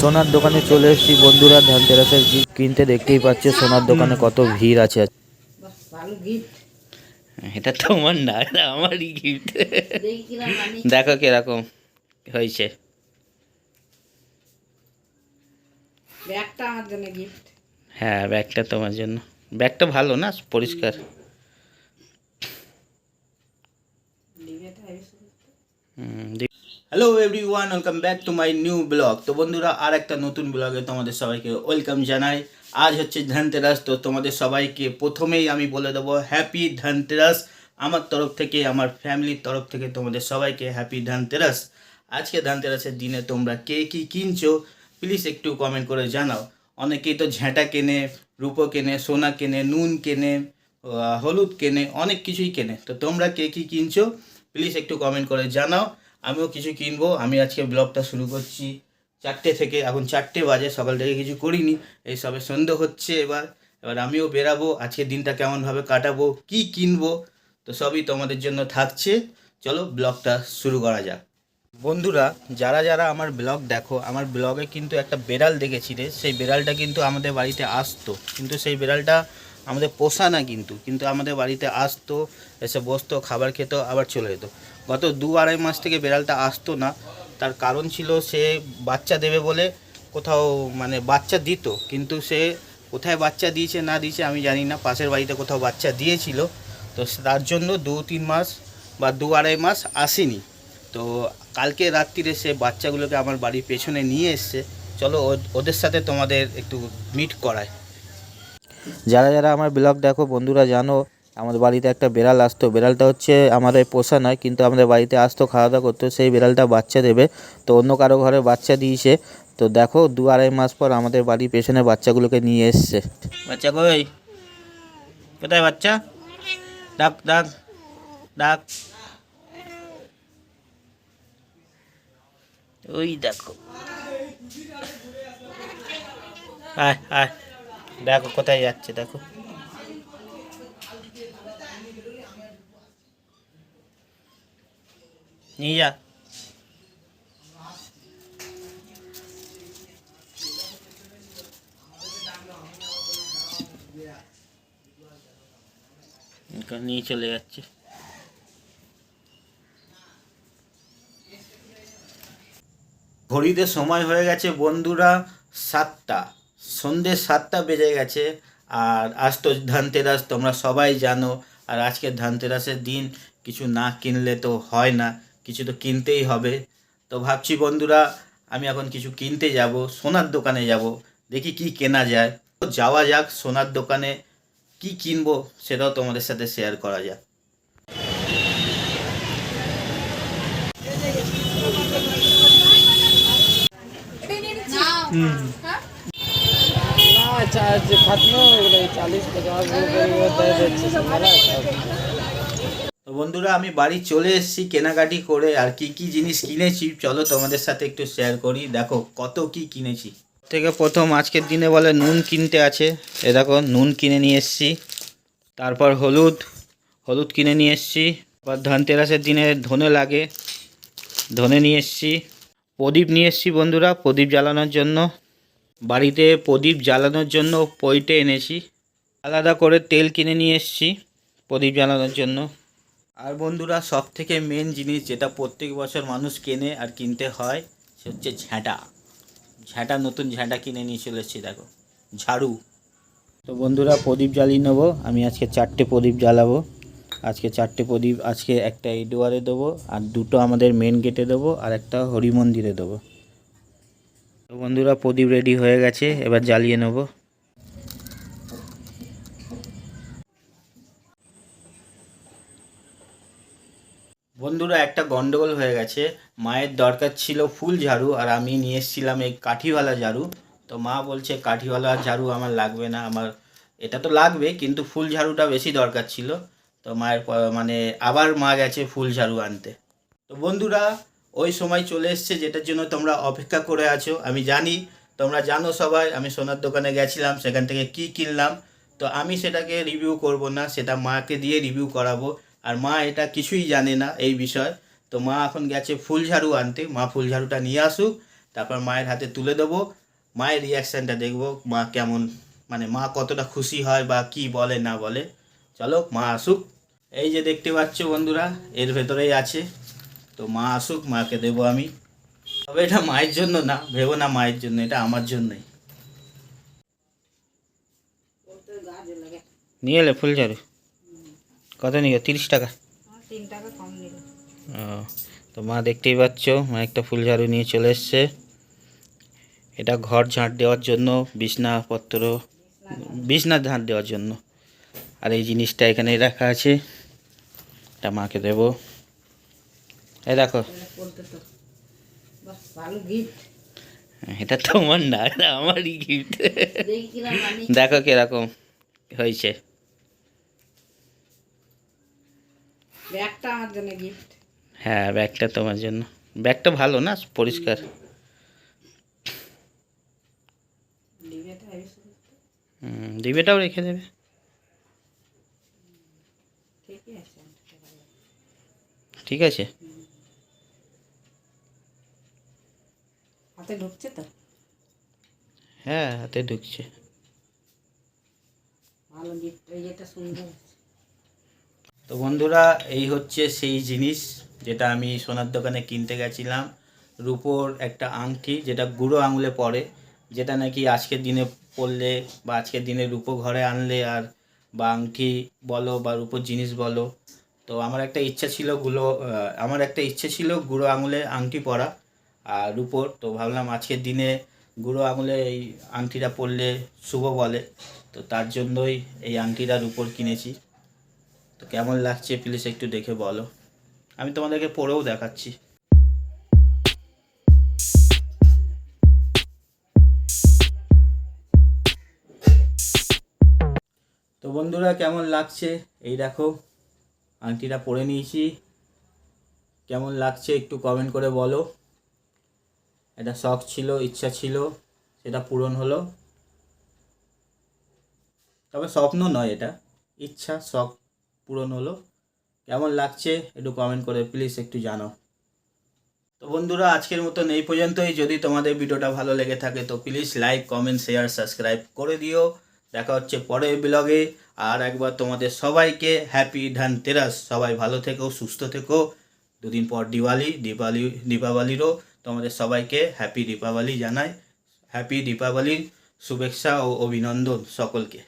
সোনার দোকানে চলে এসেছি। বন্ধুরা ধানতেরাসের গিফট কিনতে দেখতেই পাচ্ছে সোনার দোকানে কত ভিড় আছে। এটা তোমার না এটা আমারই গিফট দেখো কীরকম হয়েছে। ব্যাগটা আমার জন্য গিফট হ্যাঁ ব্যাগটা তোমার জন্য। ব্যাগটা ভালো না? পরিষ্কার। Everyone welcome back to my new blog তো বন্ধুরা আর একটা নতুন ব্লগে তোমাদের সবাইকে ওয়েলকাম জানাই। আজ হচ্ছে ধনতেরাস, তো তোমাদের সবাইকে প্রথমেই আমি বলে দেবো হ্যাপি ধনতেরাস। আমার তরফ থেকে, আমার ফ্যামিলির তরফ থেকে তোমাদের সবাইকে হ্যাপি ধনতেরাস। আজকে ধনতেরাসের দিনে তোমরা কে কী কিনছো প্লিজ একটু কমেন্ট করে জানাও। অনেকেই তো ঝ্যাঁটা কেনে, রূপো কেনে, সোনা কেনে, নুন কেনে হলুদ কেনে, অনেক কিছুই কেনে। তো তোমরা কে কী কিনছো প্লিজ একটু কমেন্ট করে জানাও। আমিও কিছু কিনবো। আমি আজকে ব্লগটা শুরু করছি। চারটে থেকে, এখন চারটে বাজে, সকাল থেকে কিছু করিনি। এই সবে সন্ধ্যে হচ্ছে এবার। এবার আমিও বেরাবো, আজকের দিনটা কেমনভাবে কাটাবো, কি কিনবো, তো সবই তোমাদের জন্য থাকছে। চলো ব্লগটা শুরু করা যাক। বন্ধুরা, যারা যারা আমার ব্লগ দেখো, আমার ব্লগে কিন্তু একটা বেড়াল দেখেছি রে। সেই বেড়ালটা কিন্তু আমাদের বাড়িতে আসতো। কিন্তু সেই বেড়ালটা আমাদের পোষা না কিন্তু কিন্তু আমাদের বাড়িতে আসতো, এসে বসতো, খাবার খেত, আবার চলে যেত। গত দু আড়াই মাস থেকে বেড়ালটা আসতো না। তার কারণ ছিল সে বাচ্চা দেবে বলে কোথাও মানে বাচ্চা দিত, কিন্তু সে কোথায় বাচ্চা দিয়েছে না দিয়েছে আমি জানি না। পাশের বাড়িতে কোথাও বাচ্চা দিয়েছিল। তো তার জন্য দু তিন মাস বা দু আড়াই মাস আসেনি। তো কালকে রাত্রিরে সে বাচ্চাগুলোকে আমার বাড়ির পেছনে নিয়ে এসছে। চলো ওদের সাথে তোমাদের একটু মিট করায় যারা যারা আমার ব্লগ দেখো, বন্ধুরা জানো আমাদের বাড়িতে একটা বেড়াল আসতো। বেড়ালটা হচ্ছে আমাদের পোষা নয়, কিন্তু আমাদের বাড়িতে আসতো খাওয়া দাওয়া করতো, সেই বেড়ালটা বাচ্চা দেবে। তো অন্য কারও ঘরে বাচ্চা দিয়েছে। তো দেখো, দু আড়াই মাস পর আমাদের বাড়ির পেছনে বাচ্চাগুলোকে নিয়ে এসছে। বাচ্চা কই? কোথায় বাচ্চা? ডাক ডাক ডাক। ওই দেখো। আয় আয়। দেখো, কোথায় যাচ্ছে, দেখো। নিয়ে যা নিয়ে চলে যাচ্ছে। ঘড়িতে সময় হয়ে গেছে বন্ধুরা সাতটা। সন্ধ্যে সাতটা বেজে গেছে। আর আজ তো ধানতেরাস তোমরা সবাই জানো। আর আজকে ধানতেরাসের দিন কিছু না কিনলে তো হয় না। কিছু তো কিনতেই হবে তো ভাবছি বন্ধুরা আমি এখন কিছু কিনতে যাব সোনার দোকানে যাব দেখি কি কেনা যায় তো যাওয়া যাক সোনার দোকানে কি কিনবো সেটাও তোমাদের সাথে শেয়ার করা যাক ना चार्ज खत्म हो गए चालीस पचास रुपये वो दे देते मेरा তো বন্ধুরা, আমি বাড়ি চলে এসেছি কেনাকাটি করে। আর কি কি জিনিস কিনেছি, চলো তোমাদের সাথে একটু শেয়ার করি। দেখো, কত কি কিনেছি। থেকে প্রথম আজকের দিনে বলে নুন কিনতে আছে। এ দেখো, নুন কিনে নিয়ে এসেছি। তারপর হলুদ হলুদ কিনে নিয়ে এসেছি। আবার ধনতেরাসের দিনে ধনে লাগে, ধনে নিয়ে এসেছি। প্রদীপ নিয়ে এসেছি বন্ধুরা, প্রদীপ জ্বালানোর জন্য। বাড়িতে প্রদীপ জ্বালানোর জন্য পইটে এনেছি। আলাদা করে তেল কিনে নিয়ে এসেছি প্রদীপ জ্বালানোর জন্য। আর বন্ধুরা সব থেকে মেন জিনিস যেটা প্রত্যেক বছর মানুষ কেনে আর কিনতে হয়, সে হচ্ছে ঝ্যাঁটা ঝ্যাঁটা নতুন ঝ্যাঁটা কিনে নিয়ে চলে এসেছি, দেখো। ঝাড়ু। তো বন্ধুরা, প্রদীপ জ্বালিয়ে নেব। আমি আজকে চারটে প্রদীপ জ্বালাবো। আজকে চারটে প্রদীপ, আজকে একটা এই দুয়ারে দেবো, আর দুটো আমাদের মেন গেটে দেবো, আর একটা হরি মন্দিরে দেবো। তো বন্ধুরা, প্রদীপ রেডি হয়ে গেছে। এবার জ্বালিয়ে নেব। বন্ধুরা, একটা গন্ডগোল হয়ে গেছে। মায়ের দরকার ছিল ফুল ঝাড়ু আর আমি নিয়ে এসেছিলাম এই কাঠিওয়ালা ঝাড়ু। তো মা বলছে, কাঠিওয়ালা ঝাড়ু আমার লাগবে না, আমার এটা তো লাগবে, কিন্তু ফুল ঝাড়ুটা বেশি দরকার ছিল। তো মায়ের মানে আবার মা গেছে ফুল ঝাড়ু আনতে। তো বন্ধুরা, ওই সময় চলে এসছে, যেটার জন্য তোমরা অপেক্ষা করে আছো। আমি জানি, তোমরা জানো সবাই, আমি সোনার দোকানে গেছিলাম, সেখান থেকে কি কিনলাম। তো আমি সেটাকে রিভিউ করব না, সেটা মাকে দিয়ে রিভিউ করাবো। আর মা এটা কিছুই জানে না এই বিষয়। তো মা এখন গেছে ফুল ঝাড়ু আনতে। মা ফুল ঝাড়ুটা নিয়ে আসুক তারপর মায়ের হাতে তুলে দেবো। মায়ের রিয়াকশানটা দেখব মা কেমন মানে মা কতটা খুশি হয় বা কি বলে না বলে। চলো মা আসুক। এই যে দেখতে পাচ্ছ বন্ধুরা এর ভেতরেই আছে। তো মা আসুক মাকে দেবো আমি। তবে এটা মায়ের জন্য না ভেবো না মায়ের জন্য এটা আমার জন্যই। নিয়ে এলে ফুল ঝাড়ু কত নিয়ে তিরিশ টাকা? নিল। ও তো মা দেখতেই পাচ্ছ মা একটা ফুল ঝাড়ু নিয়ে চলে এসছে। এটা ঘর ঝাঁট দেওয়ার জন্য বিছনাপত্র বিছনা ঝাঁট দেওয়ার জন্য। আর এই জিনিসটা এখানে রাখা আছে। এটা মাকে দেবো। এই দেখো। এটা তোমার না এটা আমারই গিফট দেখো কীরকম হয়েছে। ব্যাগটা আমার জন্য গিফট হ্যাঁ ব্যাগটা তোমার জন্য। ব্যাগটা ভালো না? পরিষ্কার। ডিবেটাও রেখে দেবে। ঠিক আছে। হাতে ঢুকছে তো? হ্যাঁ হাতে ঢুকছে। ভালো গিফট এই সুন্দর। তো বন্ধুরা, এই হচ্ছে সেই জিনিস যেটা আমি সোনার দোকানে কিনতে গেছিলাম। রূপোর একটা আংটি, যেটা গুঁড়ো আঙুলে পড়ে, যেটা নাকি আজকের দিনে পরলে বা আজকের দিনে রূপো ঘরে আনলে আর বা আংটি বলো বা রূপোর জিনিস বলো। তো আমার একটা ইচ্ছা ছিলগুলো আমার একটা ইচ্ছে ছিল গুঁড়ো আঙুলে আংটি পরা আর রূপোর। তো ভাবলাম আজকের দিনে গুঁড়ো আঙুলে এই আংটিটা পরলে শুভ বলে। তো তার জন্যই এই আংটিটা রূপোর কিনেছি। তো কেমন লাগছে প্লিজ একটু দেখে বলো। আমি তোমাদেরকে পরেও দেখাচ্ছি। তো বন্ধুরা, কেমন লাগছে? এই দেখো, আংটিটা পরে নিয়েছি। কেমন লাগছে একটু কমেন্ট করে বলো। এটা শখ ছিল, ইচ্ছা ছিল, সেটা পূরণ হলো। তবে স্বপ্ন নয় এটা। ইচ্ছা, শখ। পূরণ হলো। কেমন লাগছে একটু কমেন্ট করে প্লিজ একটু জানাও। তো বন্ধুরা, আজকের মতন এই পর্যন্তই। যদি তোমাদের ভিডিওটা ভালো লেগে থাকে তো please like comment share subscribe করে দিও। দেখা হচ্ছে পরের ব্লগে আর একবার তোমাদের সবাইকে হ্যাপি ধানতেরাস। সবাই ভালো থেকো, সুস্থ থেকো। দুদিন পর দিওয়ালি দীপাবলি দীপাবলিরও তোমাদের সবাইকে হ্যাপি দীপাবলি জানাই। হ্যাপি দীপাবলির শুভেচ্ছা ও অভিনন্দন সকলকে।